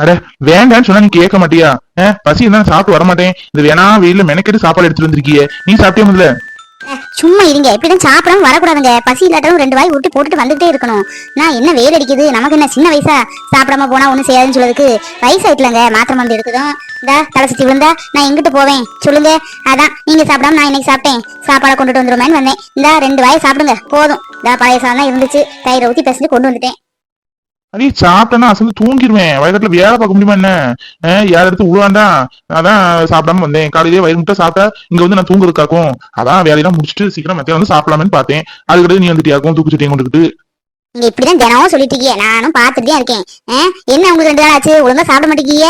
அட வேண்டான்னு சொன்னா நீ கேட்க மாட்டியா? அஹ், பசி இருந்தா சாப்பிட்டு வரமாட்டேன். இது வேணா வெயில்ல மெனக்கெட்டு சாப்பாடு எடுத்துட்டு வந்திருக்கிய. நீ சாப்பிட்டே முதல்ல சும்மா இருங்க. இப்படிதான் சாப்பிடாம வரக்கூடாதுங்க. பசி இல்லாட்டாலும் ரெண்டு வாய் விட்டு போட்டுட்டு வந்துட்டே இருக்கணும். நான் என்ன வெயில் அடிக்குது? நமக்கு என்ன சின்ன வயசா? சாப்பிடாம போனா ஒண்ணு செய்யாதுன்னு சொல்றதுக்கு வயசாயிட்டுலங்க மாத்திரை மருந்து எடுக்குதும் இந்தா தலை சுத்தி விழுந்தா நான் எங்கிட்டு போவேன்? சொல்லுங்க. அதான் நீங்க சாப்பிடாம நான் இன்னைக்கு சாப்பிட்டேன். சாப்பாடை கொண்டுட்டு வந்துருமேன்னு வந்தேன். இந்தா ரெண்டு வாயை சாப்பிடுங்க. போதும். இந்தா பழைய சாதம் இருந்துச்சு. தயிரை ஊத்தி பேசிட்டு கொண்டு வந்துட்டேன். அதே சாப்பிட்டேன்னா அசந்து தூங்கிடுவேன் வயக்காட்டுல வேலை பார்க்க முடியுமா என்ன? யார் எடுத்து விழுவாண்டா அதான் சாப்பிடாம வந்தேன். காலையிலேயே வயிறு முட்டை சாப்பிட்டா இங்க வந்து நான் தூங்குறதுக்காக்கும் அதான் வேலையெல்லாம் முடிச்சுட்டு சீக்கிரம் மத்தியம் வந்து சாப்பிடலாமேன்னு பார்த்தேன். அதுக்கிட்ட நீ வந்துட்டியாக்கும் தூக்குச்சட்டியும் கொண்டுக்கிட்டு நீங்க இப்படிதான் தினமும் சொல்லிட்டு இருக்கிய. நானும் பார்த்துட்டு தான் இருக்கேன் என்ன உங்களுக்கு ரெண்டு நாள் ஆச்சு? ஒழுங்கா சாப்பிட மாட்டேங்கிய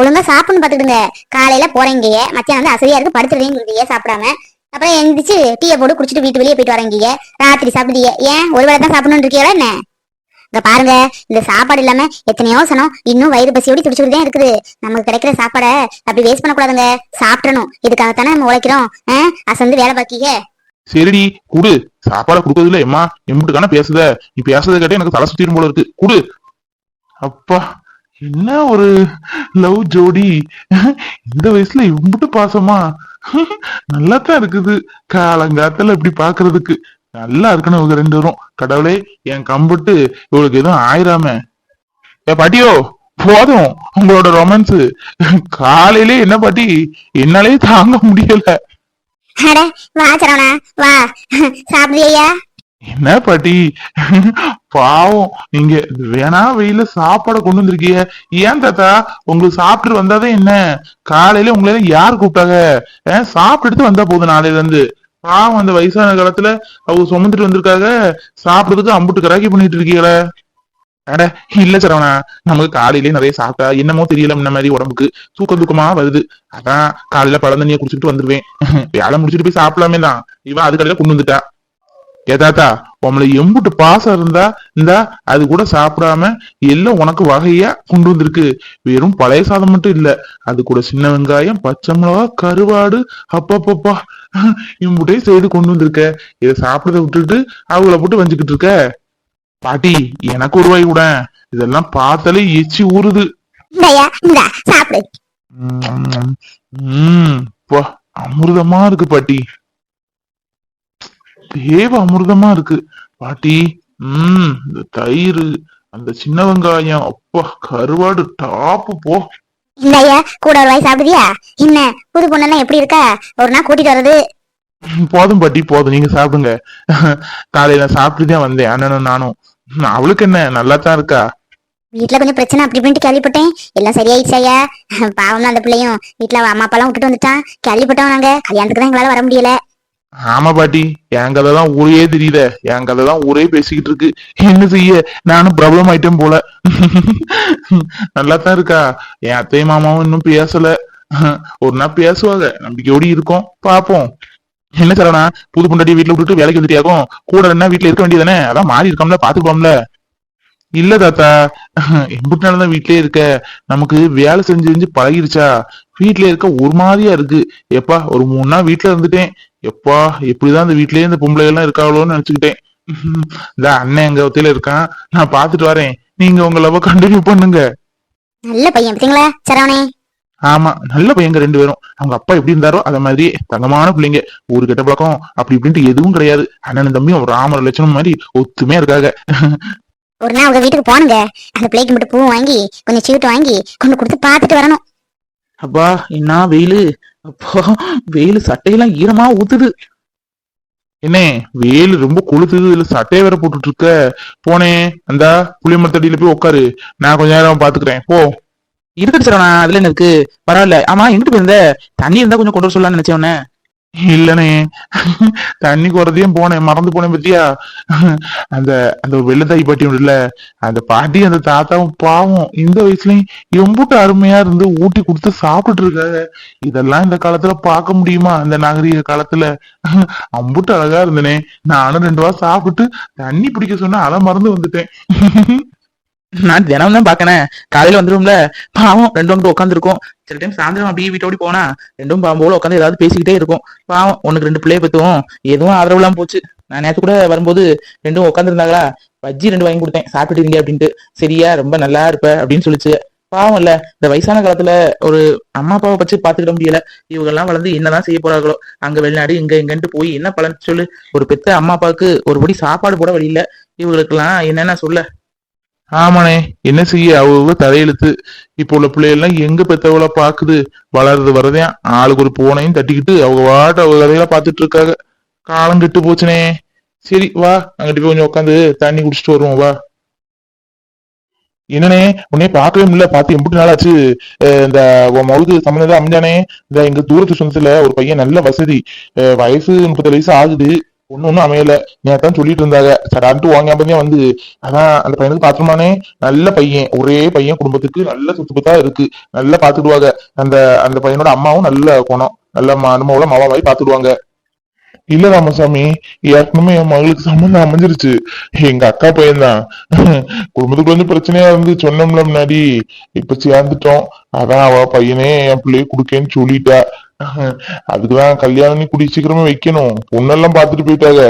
ஒழுங்கா சாப்பிடணும் பாத்துக்கிடுங்க காலையில போறீங்க மத்தியானம் வந்து அசதியா இருக்கு. படுத்துறீங்க சாப்பிடாம. அப்புறம் எந்திரிச்சு டீயை போட்டு குடிச்சிட்டு வீட்டு வெளியே போயிட்டு வரீங்க ராத்திரி சாப்பிடுறீங்க ஏன்? ஒரு வேளை தான் சாப்பிடணும்னு இருக்கீங்களா என்ன? இங்க பாருங்க இந்த சாப்பாடு இல்லாம எத்தனையோ சனம் இன்னும் வயிறு பசியோடி துடிச்சுட்டு தான் இருக்குது. நமக்கு கிடைக்கிற சாப்பாடை அப்படி வேஸ்ட் பண்ணக்கூடாதுங்க. சாப்பிடணும். இதுக்காகத்தானே நம்ம உழைக்கிறோம். அசந்து வேலை பாக்கீங்க. சரிடி குடு. சாப்பாடை கொடுக்கறதுல எம்மா. எம்பிட்டுக்கான பேசுத. நீ பேசுறத கேட்டே எனக்கு தலை சுத்திரும் போல இருக்கு. குடு. அப்பா என்ன ஒரு லவ் ஜோடி? இந்த வயசுல இம்பிட்டு பாசமா? நல்லா தான் இருக்குது. காலங்காத்துல இப்படி பாக்குறதுக்கு. நல்லா இருக்கணும் இவங்க ரெண்டு பேரும். கடவுளே என் கம்புட்டு இவளுக்கு எதுவும் ஆயிராம. ஏ பாட்டியோ போதும் உங்களோட ரொமான்ஸ் காலையிலே என்ன பாட்டி? என்னாலே தாங்க முடியல. அட வா சரவணா வா. சாப்பிடுறியா என்ன பாட்டி? பாவம் நீங்க வேணா வெயில சாப்பாட கொண்டு வந்திருக்கீங்க ஏன் தாத்தா உங்களுக்கு சாப்பிட்டு வந்தாதான் என்ன? காலையில உங்களை யார் கூப்பிட்டாங்க? சாப்பிட்டுட்டு வந்தா போதும் நாளையில இருந்து பாவம் அந்த வயசான காலத்துல அவங்க சுமந்துட்டு வந்திருக்காங்க சாப்பிடுறதுக்கு அம்புட்டு கராக்கி பண்ணிட்டு இருக்கீங்களே. அட இல்ல சரவணா நமக்கு காலையிலேயே நிறைய சாப்பிட்டா என்னமோ தெரியல முன்ன மாதிரி உடம்புக்கு தூக்கம் தூக்கமா வருது. அதான் காலையில பழம் தண்ணியை குடிச்சிட்டு வந்துருவேன். வேலை முடிச்சிட்டு போய் சாப்பிடலாமே தான் இவன் அது கடையில கொண்டு வந்துட்டா. ஏதாத்தா உங்களை எம்புட்டு பாசம் இருந்தா இந்தா அது கூட சாப்பிடாம எல்லாம் உனக்கு வகையா கொண்டு வந்திருக்கு. வெறும் பழைய சாதம் மட்டும் இல்ல அது கூட சின்ன வெங்காயம் பச்சை மிளகா கருவாடு அப்பப்பப்பா இம்புட்டையும் செய்து கொண்டு வந்திருக்க. இதை சாப்பிடறத விட்டுட்டு அவங்கள போட்டு வஞ்சுக்கிட்டு இருக்க. பாட்டி எனக்கு ஒரு வாய் கூட. இதெல்லாம் பார்த்தாலே எச்சி ஊறுது. உம் அமிர்தமா இருக்கு பாட்டி. தேவ அமிர்தமா இருக்கு. பாட்டி உம் இந்த தயிர் அந்த சின்ன வெங்காயம் அப்பா கருவாடு டாப்பு போ. இந்தாயா கூட ஒரு வாய் சாப்பிடுறியா என்ன புது பொண்ணெல்லாம் எப்படி இருக்கா? ஒரு நாள் கூட்டிட்டு வர்றது. போதும் பாட்டி போதும். நீங்க சாப்பிடுங்க. காலையில சாப்பிட்டு தான் வந்தேன். அண்ணனும் நானும். அவளுக்கு என்ன நல்லா தான் இருக்கா? வீட்ல கொஞ்சம் பிரச்சனை அப்படி இப்படின்ட்டு கேள்விப்பட்டேன். எல்லாம் சரியாயிடுச்சாயா பாவம் அந்த பிள்ளையும். அவ அம்மா அப்பா எல்லாம் விட்டுட்டு வந்துட்டான். கேள்விப்பட்டோம் நாங்க. கல்யாணத்துக்கு தான் எங்களால வர முடியல. ஆமா பாட்டி என் கதை தான் ஊரே தெரியுத. என் கதை தான் ஊரே பேசிக்கிட்டு இருக்கு. என்ன செய்ய? நானும் ப்ராப்ளம் ஆயிட்டேன் போல. நல்லா தான் இருக்கா? என் அத்தை மாமாவும் இன்னும் பேசல. ஒரு நாள் பேசுவாங்க. நம்பிக்கையோடு இருக்கோம். பாப்போம் என்ன சரவணா புது பொண்டாட்டி வீட்டுல விட்டுட்டு வேலைக்கு வந்துட்டியாக்கும்? கூட என்ன வீட்டுல இருக்க வேண்டியதானே அதான் மாறி இருக்கோம்ல பாத்துக்கலாம்ல இல்ல தாத்தா. எம்பிட்டு நாள் தான் வீட்லயே இருக்க. நமக்கு வேலை செஞ்சு செஞ்சு பழகிருச்சா? வீட்ல இருக்க ஒரு மாதிரியா இருக்கு. எப்பா ஒரு மூணு நாள் வீட்டுல இருந்துட்டேன். எப்பா எப்படிதான் இந்த வீட்லயே இந்த பொம்பளை எல்லாம் இருக்காங்களோன்னு நினைச்சுக்கிட்டேன். இந்த அண்ணன் எங்க ஒத்தையில இருக்கான். நான் பாத்துட்டு வரேன். நீங்க உங்க லவ் கண்டினியூ பண்ணுங்க. நல்ல பையன் பாத்தீங்களா? சரவணே. ஆமா நல்ல பையங்க ரெண்டு பேரும். அவங்க அப்பா எப்படி இருந்தாரோ அத மாதிரி தங்கமான பிள்ளைங்க. ஒரு கெட்ட பழக்கம் அப்படி இப்படின்ட்டு எதுவும் கிடையாது. அண்ணன் தம்பியும் ராமர் லட்சணம் மாதிரி ஒத்துமையா இருக்காங்க. ஒரு நாள் உங்க வீட்டுக்கு போனுங்க அந்த பிள்ளைக்கு மட்டும் பூ வாங்கி கொஞ்சம் சீட்டு வாங்கி கொண்டு கொடுத்து பார்த்துட்டு வரணும். அப்பா என்ன வெயிலு? அப்பா வெயில் சட்டையெல்லாம் ஈரமா ஊத்துது. என்ன வேலு ரொம்ப கொளுத்துது. இல்ல சட்டையை வேற போட்டுட்டு இருக்க போனேன் அந்த புளியமரத்தடியில போய் உட்காரு நான் கொஞ்ச நேரம் பாத்துக்கிறேன் போ. இருக்கட்டு சரவணா அதுல என்ன இருக்கு? பரவாயில்ல. ஆமா எங்கிட்டு போயிருந்த? தண்ணி இருந்தா கொஞ்சம் கொண்டு வர சொல்லலாம்னு நினைச்சேன் உன்னை. இல்லனே. தண்ணி குறதையும் போனேன் மறந்து போனேன் பத்தியா? அந்த அந்த வெள்ளத்தாய் பாட்டி இல்ல அந்த பாட்டி அந்த தாத்தாவும் பாவம் இந்த வயசுலயும் எம்பூட்டு அருமையா இருந்து ஊட்டி கொடுத்து சாப்பிட்டு இருக்காங்க. இதெல்லாம் இந்த காலத்துல பார்க்க முடியுமா? இந்த நாகரீக காலத்துல? அம்புட்டு அழகா இருந்தனே. நானும் ரெண்டு வாரம் சாப்பிட்டு தண்ணி பிடிக்க சொன்னா அதை மறந்து வந்துட்டேன். நான் தினம் தான் பாக்கனேன் காலையில வந்துரும்ல பாவம் ரெண்டும் வந்து உட்காந்துருக்கும் சில டைம் சாயந்தரம் அப்படியே வீட்டோடி போனா ரெண்டும் பாவம் போல உட்காந்து ஏதாவது பேசிக்கிட்டே இருக்கும். பாவம் உனக்கு ரெண்டு பிள்ளைய பத்தும். எதுவும் ஆதரவு இல்லாம போச்சு. நான் நேத்து கூட வரும்போது ரெண்டும் உட்காந்துருந்தாங்களா பஜ்ஜி ரெண்டு வாங்கி கொடுத்தேன். சாப்பிட்டுட்டீங்க அப்படின்ட்டு. சரியா ரொம்ப நல்லா இருப்ப அப்படின்னு சொல்லிச்சு. பாவம் இல்ல. இந்த வயசான காலத்துல ஒரு அம்மா அப்பாவை பற்றி பாத்துக்கிட முடியல. இவங்க எல்லாம் வளர்ந்து என்னதான் செய்ய போறாங்களோ. அங்க வெளிநாடு இங்க இங்கன்ட்டு போய் என்ன பலன் சொல்லு. ஒரு பெத்த அம்மா அப்பாவுக்கு ஒரு படி சாப்பாடு போட வழி இல்ல. இவங்களுக்கெல்லாம் என்னென்ன சொல்ல? ஆமாண்ணே என்ன செய்ய? அவங்க தலையெழுத்து. இப்போ உள்ள பிள்ளைகள்லாம் எங்க பெத்தவளை பாக்குது வளர்றது வரதே ஆளுக்கு ஒரு பூனையும் தட்டிக்கிட்டு அவங்க வாட்ட அவங்க கதையில பாத்துட்டு இருக்காங்க. காலம் கெட்டு போச்சுனே சரி வா. அங்கிட்டு போய் கொஞ்சம் உட்காந்து தண்ணி குடிச்சிட்டு வருவோம் வா. என்னனே உன்னே பார்க்கவே முடியல. பார்த்து எம்பிட்டு நாள் ஆச்சு. இந்த உன் மவுக்கு சம்மந்தம் அமைஞ்சானே? இந்த எங்க தூரத்து சொந்தத்துல ஒரு பையன் நல்ல வசதி. வயசு முப்பது வயசு ஆகுது. ஒண்ணு ஒண்ணும் அமையல. நேத்தான் சொல்லிட்டு இருந்தாங்க. சடான்ட்டு வாங்க பையன் வந்து அதான் அந்த பையனுக்கு பாத்திரமானே நல்ல பையன். ஒரே பையன் குடும்பத்துக்கு நல்ல சுத்துப்பத்தா இருக்கு. நல்லா பாத்துடுவாங்க. அந்த அந்த பையனோட அம்மாவும் நல்ல குணம். நல்ல மனுமாவோட மாமா மாதிரி பாத்துடுவாங்க. இல்ல ராமசாமி ஏற்கனவே என் மகளுக்கு சம்மந்தம் அமைஞ்சிருச்சு. எங்க அக்கா பையன்தான். குடும்பத்துக்கு கொஞ்சம் பிரச்சனையா இருந்து சொன்னோம்ல முன்னாடி. இப்ப சேர்ந்துட்டோம். அதான் அவ பையனே என் பிள்ளைய குடுக்கேன்னு சொல்லிட்டா. அதுக்குதான் கல்யாணம் நீ குடி சீக்கிரமா வைக்கணும். பொண்ணெல்லாம் பாத்துட்டு போயிட்டாங்க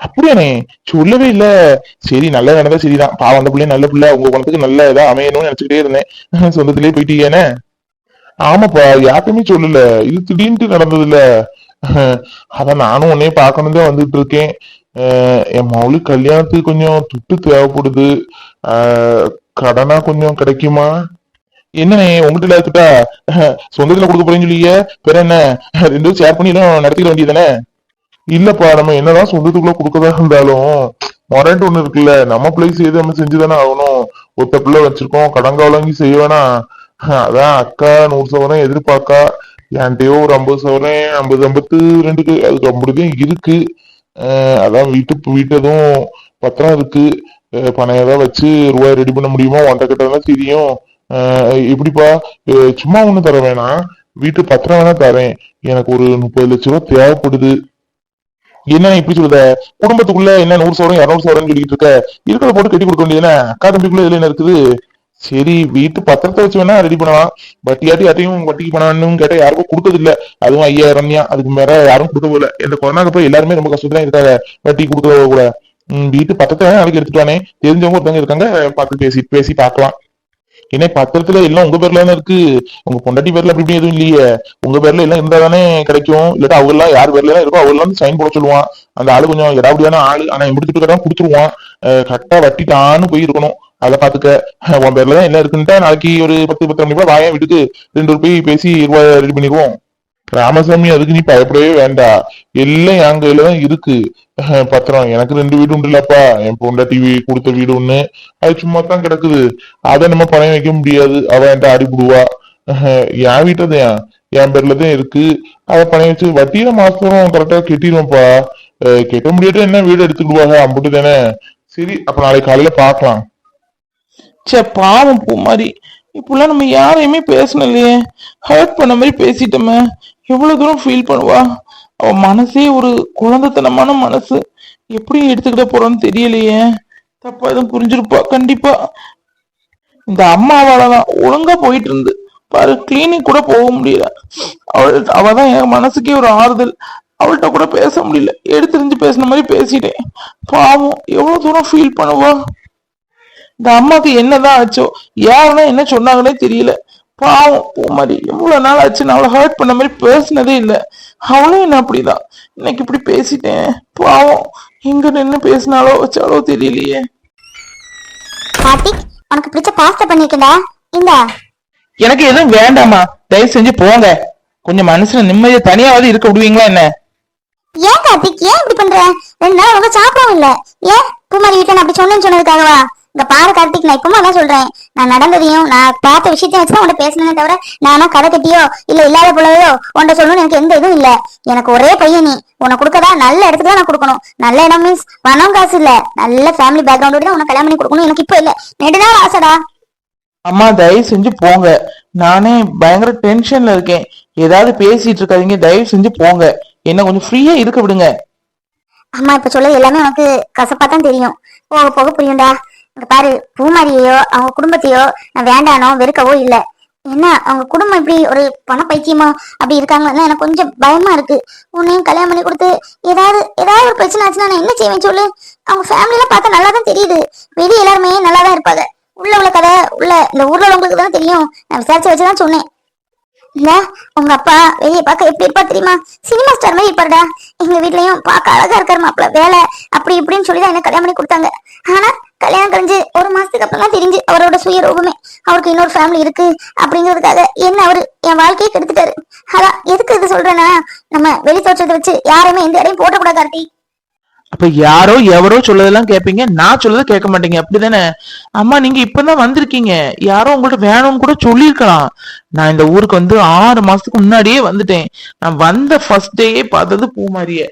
அப்படியானே சொல்லவே இல்ல. சரி நல்ல வேணதா சரிதான். பாவம் அந்த பிள்ளை நல்ல பிள்ளை. உங்க குணத்துக்கு நல்ல இதா அமையணும்னு நினைச்சுக்கிட்டே இருந்தேன். சொந்தத்திலேயே போயிட்டீங்கன்னு ஆமாப்பா யார்ட்டுமே சொல்லல. இது திடீர்னு நடந்தது இல்ல அதான் நானும் உன்னே பார்க்கணும் தான் வந்துட்டு இருக்கேன் என் மவுளுக்கு கல்யாணத்துக்கு கொஞ்சம் துட்டு தேவைப்படுது. கடனா கொஞ்சம் கிடைக்குமா? என்னண்ணே உங்ககிட்ட இல்லாதுட்டா சொந்தத்துல கொடுக்க போறேன்னு சொல்லியே. பெற என்ன? ரெண்டும் ஷேர் பண்ணி எல்லாம் நடத்திக்க வேண்டியதானே இல்லப்பா நம்ம என்னதான் சொந்தத்துக்குள்ள கொடுக்கதா இருந்தாலும் மொரண்ட் ஒண்ணு இருக்குல்ல நம்ம பிள்ளைக்கு செய்து நம்ம செஞ்சுதானே ஆகணும். ஒத்த பிள்ளை வச்சிருக்கோம் கடங்க வழங்கி செய்ய வேணாம். அதான் அக்கா நூறு சவரம் எதிர்பார்க்கா. என்கிட்டயோ ஒரு ஐம்பது சவரம் ஐம்பது ஐம்பத்து ரெண்டுக்கு அதுக்கு அப்படிதான் இருக்கு. அதான் வீட்டு வீட்டதும் பத்திரம் இருக்கு. பணம் ஏதாவது வச்சு ரூபாய் ரெடி பண்ண முடியுமோ? ஒன்றை கிட்ட தெரியும். எப்படிப்பா? சும்மா ஒண்ணு தர வேணாம். வீட்டு பத்திரம் வேணா தரேன். எனக்கு ஒரு முப்பது லட்ச ரூபா தேவைப்படுது. என்ன இப்படி சொல்லுத குடும்பத்துக்குள்ள என்ன நூறு சவரம் இரநூறு சவரம் சொல்லிட்டு இருக்க? இருக்கிறத போட்டு கட்டி கொடுக்க வேண்டியதுதானே அக்கா தம்பிக்குள்ள இதுல என்ன இருக்குது? சரி வீட்டு பத்திரத்தை வச்சு வேணா ரெடி பண்ணலாம். வட்டியாட்டி யார்ட்டையும் வட்டிக்கு பண்ணணும்னு கேட்டா யாருக்கும் கொடுத்தது இல்ல அதுவும் ஐயாயிரம் தான் அதுக்கு மேல யாரும் கொடுக்க போல இந்த கொரோனாக்கு போய் எல்லாருமே ரொம்ப கஷ்டத்துல இருக்காங்க. வட்டி கொடுக்க கூட. வீட்டு பத்திரத்தை வேணா நாளைக்கு எடுத்துட்டானே தெரிஞ்சவங்க ஒருத்தவங்க இருக்காங்க. பார்த்து பேசி பேசி பார்க்கலாம். ஏன்னா பத்திரத்துல எல்லாம் உங்க பேர்ல தானே இருக்கு? உங்க பொண்டாட்டி பேர்ல அப்படி இப்படி எதுவும் இல்லையே. உங்க பேர்ல எல்லாம் இருந்தா தானே கிடைக்கும். இல்லாட்டா அவங்க எல்லாம் யார் பேர்ல எல்லாம் இருக்கோ அவங்க எல்லாம் சைன் போட சொல்லுவான். அந்த ஆளு கொஞ்சம் எடாவடியான ஆளு. ஆனா முடிச்சுட்டு இருக்கிறவன் கொடுத்துருவான். கரெக்டா வட்டிட்டான்னு போய் இருக்கணும். அதை பாத்துக்க உன் பேர்ல தான் என்ன இருக்குன்ட்டா நாளைக்கு ஒரு பத்து பத்து மணி கூட வாயம் வீட்டுக்கு ரெண்டு ரூபாய் பேசி ரூபாய் ரெடி பண்ணிடுவோம். ராமசாமி அதுக்கு நீ பயப்படவே வேண்டாம் எல்லாம் என் கையில தான் இருக்கு. பத்திரம் எனக்கு ரெண்டு வீடு உண்டுல்லப்பா. என் பொண்டா டிவி கொடுத்த வீடு ஒண்ணு. அது சும்மா தான் கிடக்குது. அதை நம்ம பணம் வைக்க முடியாது. அவ என்கிட்ட அடிபடுவா என் வீட்டதான் என் பேர்ல தான் இருக்கு. அதை பணம் வச்சு வட்டியில மாசம் கரெக்டா கெட்டிடுவோம்ப்பா. கெட்ட முடியாது என்ன வீடு எடுத்துக்கிடுவாங்க? அம்புட்டு தானே. சரி அப்ப நாளைக்கு காலையில பாக்கலாம். ச்சே பாவம் பூ மாதிரி இப்பெல்லாம் நம்ம யாரையுமே பேசணும் இல்லையே. ஹர்ட் பண்ண மாதிரி பேசிட்டோமே. எவ்வளவு தூரம் ஃபீல் பண்ணுவா? அவ மனசே ஒரு குழந்தைத்தனமான மனசு. எப்படி எடுத்துக்கிட்ட போறோம்னு தெரியலையே. தப்பா எதுவும் புரிஞ்சிருப்பா? கண்டிப்பா. இந்த அம்மாவாலதான் ஒழுங்கா போயிட்டு இருந்து. பாரு கிளினிக் கூட போக முடியல. அவள் அவதான் என் மனசுக்கே ஒரு ஆறுதல். அவள்கிட்ட கூட பேச முடியல. எடுத்துரிஞ்சு பேசின மாதிரி பேசிட்டேன். பாவம் எவ்வளவு தூரம் ஃபீல் பண்ணுவா? இந்த அம்மாக்கு என்னதான் ஆச்சோ? யாருன்னா என்ன சொன்னாங்கன்னே தெரியல. பாவம். பூமாரி எவ்வளவு நாள் ஆச்சு? நான் அவளை ஹர்ட் பண்ண மாதிரி பேசினதே இல்ல. அவளும் என்ன அப்படிதான். இன்னைக்கு இப்படி பேசிட்டேன். பாவம். எங்க நின்னு பேசினாலோ வச்சாலோ தெரியலையே. கார்த்திக் உனக்கு பிடிச்ச பாஸ்தா பண்ணிருக்கேன்டா இந்தா. எனக்கு எதுவும் வேண்டாமா தயவு செஞ்சு போங்க. கொஞ்சம் மனசுல நிம்மதியா தனியாவது இருக்க விடுவீங்களா என்ன? ஏன் கார்த்திக்? ஏன் இப்படி பண்ற? ரெண்டு நாள் உங்க சாப்பிடவும் இல்ல. ஏன் குமாரி வீட்டுல நான் அப்படி சொன்னேன்னு சொன்னதுக்காகவா? இங்க பாரு கார்த்திக் நான் இப்பவும் அதான் சொல்றேன். நான் நடந்ததையும் நான் பார்த்த விஷயத்தையும் வச்சுதான் உன்ட்ட பேசினே தவிர நானும் கதை கட்டியோ இல்ல இல்லாத போலவோ உன்ட்ட சொல்லணும்னு எனக்கு எந்த இதுவும் இல்ல. எனக்கு ஒரே பையன் நீ. உன்னை கொடுக்கதா நல்ல இடத்துக்கு தான் நான் கொடுக்கணும். நல்ல இடம் மீன்ஸ் பணம் காசு இல்ல. நல்ல ஃபேமிலி பேக்ரவுண்டோட தான் உனக்கு கல்யாணம் பண்ணி கொடுக்கணும். எனக்கு இப்போ இல்ல. நெடுநாள் ஆசைடா. அம்மா தயவு செஞ்சு போங்க. நானே பயங்கர டென்ஷன்ல இருக்கேன். ஏதாவது பேசிட்டு இருக்காதீங்க. தயவு செஞ்சு போங்க. என்ன கொஞ்சம் ஃப்ரீயா இருக்க விடுங்க. அம்மா இப்ப சொல்ல எல்லாமே உனக்கு கசப்பா தான் தெரியும். போக போக புரியும்டா. இங்க பாரு பூமாரியையோ அவங்க குடும்பத்தையோ நான் வேண்டானோ வெறுக்கவோ இல்ல. என்ன அவங்க குடும்பம் இப்படி ஒரு பண பைத்தியமா அப்படி இருக்காங்களா? எனக்கு கொஞ்சம் பயமா இருக்கு. உன்னையும் கல்யாணம் பண்ணி கொடுத்து ஏதாவது ஏதாவது ஒரு பிரச்சனை ஆச்சுன்னா நான் என்ன செய்வேன் சொல்லு? அவங்க ஃபேமிலில பார்த்தா நல்லா தான் தெரியுது. வெளியே எல்லாருமே நல்லா தான் இருப்பாங்க. உள்ள உள்ள கதை உள்ள இந்த ஊர்ல உள்ளவங்களுக்கு தான் தெரியும். நான் விசாரிச்சு வச்சுதான் சொன்னேன். இல்ல உங்க அப்பா வெளியே பார்க்க எப்படி இருப்பா தெரியுமா? சினிமா ஸ்டார் மாதிரி இருப்பாருடா. எங்க வீட்லயும் பார்க்க அழகா இருக்காரு மாப்பிள்ள. வேலை அப்படி இப்படின்னு சொல்லி தான் என்ன கல்யாணம் பண்ணி கொடுத்தாங்க. ஆனா கல்யாணம் கழிஞ்சு ஒரு மாசத்துக்கு அப்புறம் தான் தெரிஞ்சு அவரோட சுயரூபமே அவருக்கு இன்னொரு ஃபேமிலி இருக்கு அப்படிங்கிறதுக்காக என்ன அவரு என் வாழ்க்கையை கெடுத்துட்டாரு. அதான் எதுக்கு இது சொல்றேன்னா நம்ம வெளி தோற்றத்தை வச்சு யாருமே எந்த இடையும் போட்டக்கூடாது கார்த்தி. அப்ப யாரோ எவரோ சொல்லதெல்லாம் கேட்பீங்க நான் சொல்லதை கேட்க மாட்டீங்க. அப்படிதானே? அம்மா நீங்க இப்பதான் வந்திருக்கீங்க. யாரோ உங்கள்ட்ட வேணும்னு கூட சொல்லியிருக்கலாம். நான் இந்த ஊருக்கு வந்து ஆறு மாசத்துக்கு முன்னாடியே வந்துட்டேன். நான் வந்த ஃபர்ஸ்ட் டேயே பார்த்தது பூமாரிய.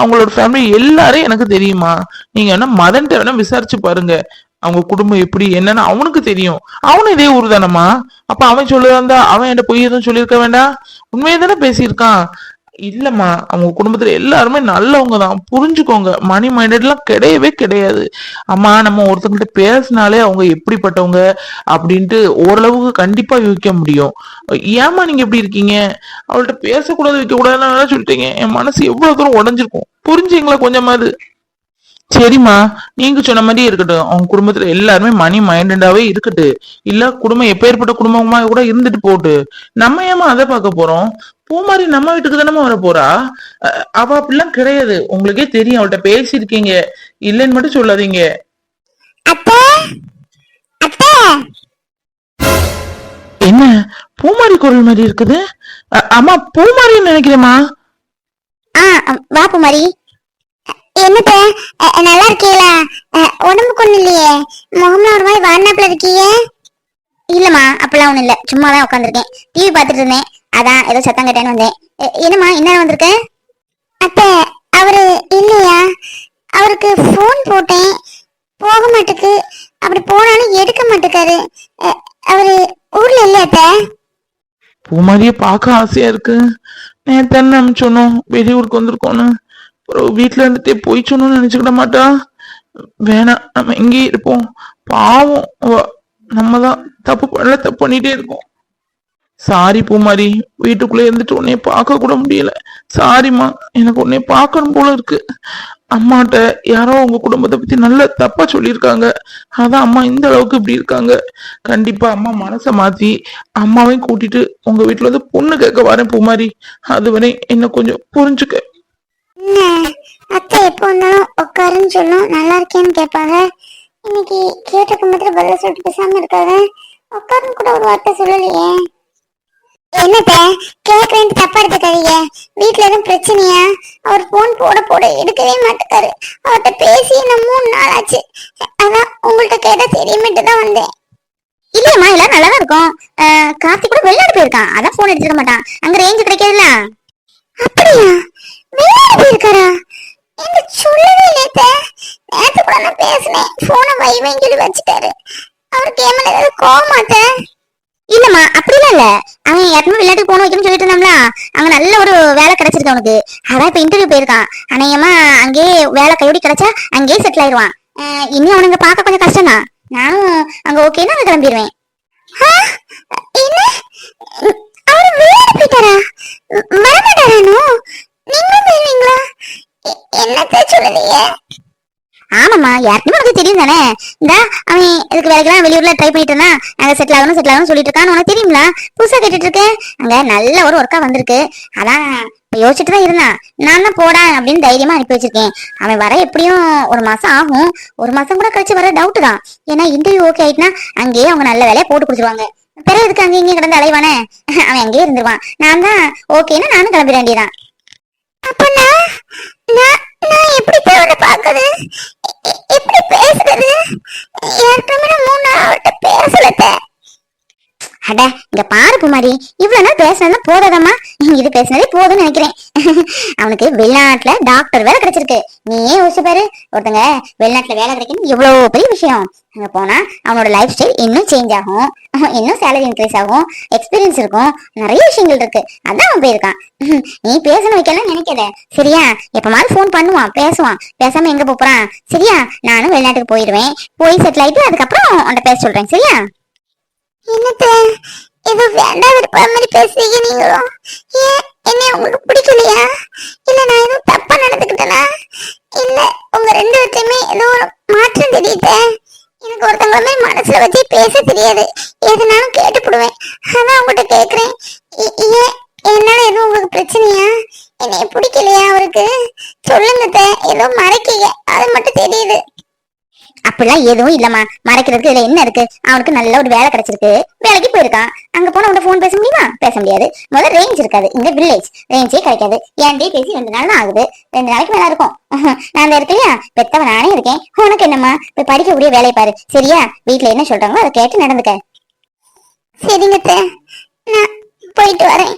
அவங்களோட ஃபேமிலி எல்லாரும் எனக்கு தெரியுமா? நீங்க வேணா மதன்ட்ட வேணா விசாரிச்சு பாருங்க. அவங்க குடும்பம் எப்படி என்னன்னு அவனுக்கு தெரியும். அவனும் இதே ஊர் தானம்மா அப்ப அவன் சொல்லுறதா அவன் என்கிட்ட பொய் எதுவும் சொல்லியிருக்க வேண்டாம்? உண்மையை தானே பேசியிருக்கான்? இல்லம்மா அவங்க குடும்பத்துல எல்லாருமே நல்லவங்க தான் புரிஞ்சுக்கோங்க மணி மைண்டட்லாம் கிடையவே கிடையாது. அம்மா நம்ம ஒருத்தவங்கள்ட்ட பேசினாலே அவங்க எப்படிப்பட்டவங்க அப்படின்ட்டு ஓரளவுக்கு கண்டிப்பா யோசிக்க முடியும். ஏம்மா நீங்க எப்படி இருக்கீங்க? அவள்கிட்ட பேசக்கூடாது வைக்க கூடாதுன்னு சொல்லிட்டீங்க. என் மனசு எவ்வளவு தூரம் உடஞ்சிருக்கும். புரிஞ்சுங்களா கொஞ்சமாவது சரிம்மா நீங்க சொன்ன மாதிரியே இருக்கட்டும். அவங்க குடும்பத்துல எல்லாருமே மணி மைண்டடாவே இருக்கட்டு. இல்ல குடும்பம் எப்பேற்பட்ட குடும்பமா கூட இருந்துட்டு போட்டு. நம்ம ஏமா அதை பார்க்க போறோம்? பூமாரி நம்ம வீட்டுக்கு தானே வர போறா? அவ அப்படிலாம் கிடையாது. உங்களுக்கே தெரியும். அவள்கிட்ட பேசியிருக்கீங்க. இல்லைன்னு மட்டும் சொல்லாதீங்க. என்ன? பூமாரி குரல் மாதிரி இருக்குது. அம்மா பூமாரின்னு நினைக்கிறேம்மா. ஆ வா குமாரி என்னத்த? நல்லா இருக்கீங்களா? உடம்புக்கு ஒண்ணும் இல்லையே. முகம்லாம் ஒரு மாதிரி வாடினாப்புல இருக்கீங்க. இல்லம்மா அப்படிலாம் ஒண்ணும் இல்ல. சும்மா தான் உட்காந்துருக்கேன் டிவி பார்த்துட்டு இருந்தேன். அதான் ஏதோ சத்தம் கேட்டேன்னு வந்தேன். என்னம்மா என்ன வந்திருக்க? அத்த அவரு இல்லையா? அவருக்கு ஃபோன் போட்டேன். போக மாட்டுக்கு. அப்படி போனாலும் எடுக்க மாட்டேக்காரு. அவரு ஊர்ல இல்ல அத்த? பூமாரிய பார்க்க ஆசையா இருக்கு. நேத்து நம்ம சொன்னோம் வெளியூருக்கு வந்திருக்கோன்னு அப்புறம் வீட்டுல இருந்துட்டே போய் சொன்னோம்னு நினைச்சுக்கிட மாட்டா. வேணாம் நம்ம இங்கேயே இருப்போம். பாவம் நம்ம தான் தப்பு பண்ணல தப்பு பண்ணிட்டே இருக்கோம். சாரி பூமாரி வீட்டுக்குள்ளே இருந்துட்டு உன்னைய பார்க்க கூட முடியல. சாரிம்மா எனக்கு உன்னைய பார்க்கணும் போல இருக்கு. அம்மாட்ட யாரோ உங்க குடும்பத்தை பத்தி நல்ல தப்பா சொல்லியிருக்காங்க. அதான் அம்மா இந்த அளவுக்கு இப்படி இருக்காங்க. கண்டிப்பா அம்மா மனசை மாத்தி அம்மாவையும் கூட்டிட்டு உங்க வீட்டுல வந்து பொண்ணு கேட்க வரேன் பூமாரி. அதுவரை என்ன கொஞ்சம் புரிஞ்சுக்க. அத்தை எப்போ வந்தாலும் உட்காருன்னு சொல்லும். நல்லா இருக்கேன்னு கேட்பாங்க. இன்னைக்கு கேட்ட கும்பத்துல பதில் சொல்லிட்டு பேசாம இருக்காங்க. உட்காருன்னு கூட ஒரு வார்த்தை சொல்லலையே. என்னத்த? கேட்கறேன் தப்பா எடுத்துக்காதீங்க. வீட்ல எதுவும் பிரச்சனையா? அவர் போன் போட போட எடுக்கவே மாட்டேக்காரு. அவர்கிட்ட பேசி இன்னும் மூணு நாள் ஆச்சு. அதான் உங்கள்கிட்ட கேட்டா தெரியுமேட்டு தான் வந்தேன். இல்லையம்மா எல்லாம் நல்லா தான் இருக்கும் கார்த்திக் கூட வெளிநாடு போயிருக்கான். அதான் போன் எடுத்துக்க மாட்டான். அங்க ரேஞ்சு கிடைக்காதுல்ல? அப்படியா? வெளிநாடு போயிருக்காரா? என்ன சொல்லவே இல்லையத்த நேத்து கூட நான் பேசினேன். போனை வைவேன்னு சொல்லி வச்சுட்டாரு. அவருக்கு ஏமல ஏதாவது இல்லம்மா அப்படிலாம் இல்ல. அவன் யாருமே விளையாட்டுக்கு போகணும் வைக்கணும்னு சொல்லிட்டு இருந்தாம்ல அங்க நல்ல ஒரு வேலை கிடைச்சிருக்கு அவனுக்கு. அதான் இப்ப இன்டர்வியூ போயிருக்கான். அநேகமா அங்கேயே வேலை கையோடி கிடைச்சா அங்கேயே செட்டில் ஆயிடுவான். இனி அவனுங்க பார்க்க கொஞ்சம் கஷ்டம் தான் நானும் அங்க ஓகேன்னு அங்க கிளம்பிடுவேன் என்ன? அவர் வெளிநாடு போயிட்டாரா? வரமாட்டாரானோ நீங்களும் போயிருவீங்களா? என்னத்த சொல்லலையே ஆமாம்மா யாருக்குமே உனக்கு தெரியும் தானே இந்த அவன் இதுக்கு வேலைக்கெல்லாம் வெளியூர்ல ட்ரை பண்ணிட்டு இருந்தான் அங்க செட்டில் ஆகணும் செட்டில் ஆகணும் சொல்லிட்டு இருக்கான்னு உனக்கு தெரியுங்களா புதுசா கேட்டுட்டு இருக்கேன் அங்க நல்ல ஒரு ஒர்க்கா வந்திருக்கு. அதான் யோசிச்சுட்டு தான் இருந்தான். நான் தான் போடா அப்படின்னு தைரியமா அனுப்பி வச்சிருக்கேன். அவன் வர எப்படியும் ஒரு மாசம் ஆகும். ஒரு மாசம் கூட கழிச்சு வர டவுட் தான். ஏன்னா இன்டர்வியூ ஓகே ஆயிட்டுனா அங்கேயே அவங்க நல்ல வேலையை போட்டு கொடுத்துருவாங்க. பிறகு எதுக்கு அங்கேயும் இங்கேயும் கிடந்து அலைவானே? அவன் அங்கேயே இருந்துருவான். நான் தான் ஓகேன்னா நானும் கிளம்பிட வேண்டியதான் அப்பனா நான் நான் எப்படி போய் அவரை எப்படி பேசுறது? ஏற்கனவே மூணு அவர்கிட்ட அட இங்க பாரு குமாரி. இவ்வளவு நாள் பேசினது போதாதம்மா. இது பேசினதே போதும்னு நினைக்கிறேன். அவனுக்கு வெளிநாட்டுல டாக்டர் வேலை கிடைச்சிருக்கு. நீயே யோசிச்சு பாரு. ஒருத்தங்க வெளிநாட்டுல வேலை கிடைக்கணும் எவ்வளவு பெரிய விஷயம். அங்க போனா அவனோட லைஃப் ஸ்டைல் இன்னும் சேஞ்ச் ஆகும். இன்னும் சேலரி இன்க்ரீஸ் ஆகும். எக்ஸ்பீரியன்ஸ் இருக்கும். நிறைய விஷயங்கள் இருக்கு. அதான் அவன் போயிருக்கான். நீ பேசணும் வைக்கலாம் நினைக்காத. சரியா? எப்ப மாதிரி ஃபோன் பண்ணுவான் பேசுவான். பேசாம எங்க போறான்? சரியா? நானும் வெளிநாட்டுக்கு போயிடுவேன். போய் செட்டில் ஆயிட்டு அதுக்கப்புறம் உன்கிட்ட பேச சொல்றேன். சரியா? என்னத்த? ஏதோ வேண்டாம் விருப்ப மாதிரி பேசுறீங்க நீங்களும் ஏன் என்ன உங்களுக்கு பிடிக்கலையா? இல்ல நான் எதுவும் தப்பா நடந்துக்கிட்டேனா? இல்ல உங்க ரெண்டு பேர்த்தையுமே ஏதோ ஒரு மாற்றம் தெரியுது? எனக்கு ஒருத்தவங்க மாதிரி மனசுல வச்சு பேச தெரியாது. எதுனாலும் கேட்டுப்படுவேன். அதான் உங்ககிட்ட கேக்குறேன். ஏ- ஏன் என்னால எதுவும் உங்களுக்கு பிரச்சனையா? என்னைய பிடிக்கலையா அவருக்கு? சொல்லுங்க ஏதோ மறைக்கீங்க. அது மட்டும் தெரியுது அப்படிலாம் எதுவும் இல்லம்மா. மறைக்கிறதுக்கு இதுல என்ன இருக்கு? அவனுக்கு நல்ல ஒரு வேலை கிடைச்சிருக்கு. வேலைக்கு போயிருக்கான். அங்க போன அவன் போன் பேச முடியுமா? பேச முடியாது. முதல்ல ரேஞ்ச் இருக்காது. இந்த வில்லேஜ் ரேஞ்சே கிடைக்காது. ஏன்டே பேசி ரெண்டு நாள் தான் ஆகுது. ரெண்டு நாளைக்கு மேல இருக்கும். நான் அந்த இருக்கலையா பெத்தவ நானே இருக்கேன். உனக்கு என்னம்மா? போய் படிக்கக்கூடிய வேலையை பாரு. சரியா? வீட்டுல என்ன சொல்றாங்களோ அதை கேட்டு நடந்துக்க. சரிங்க நான் போயிட்டு வரேன்.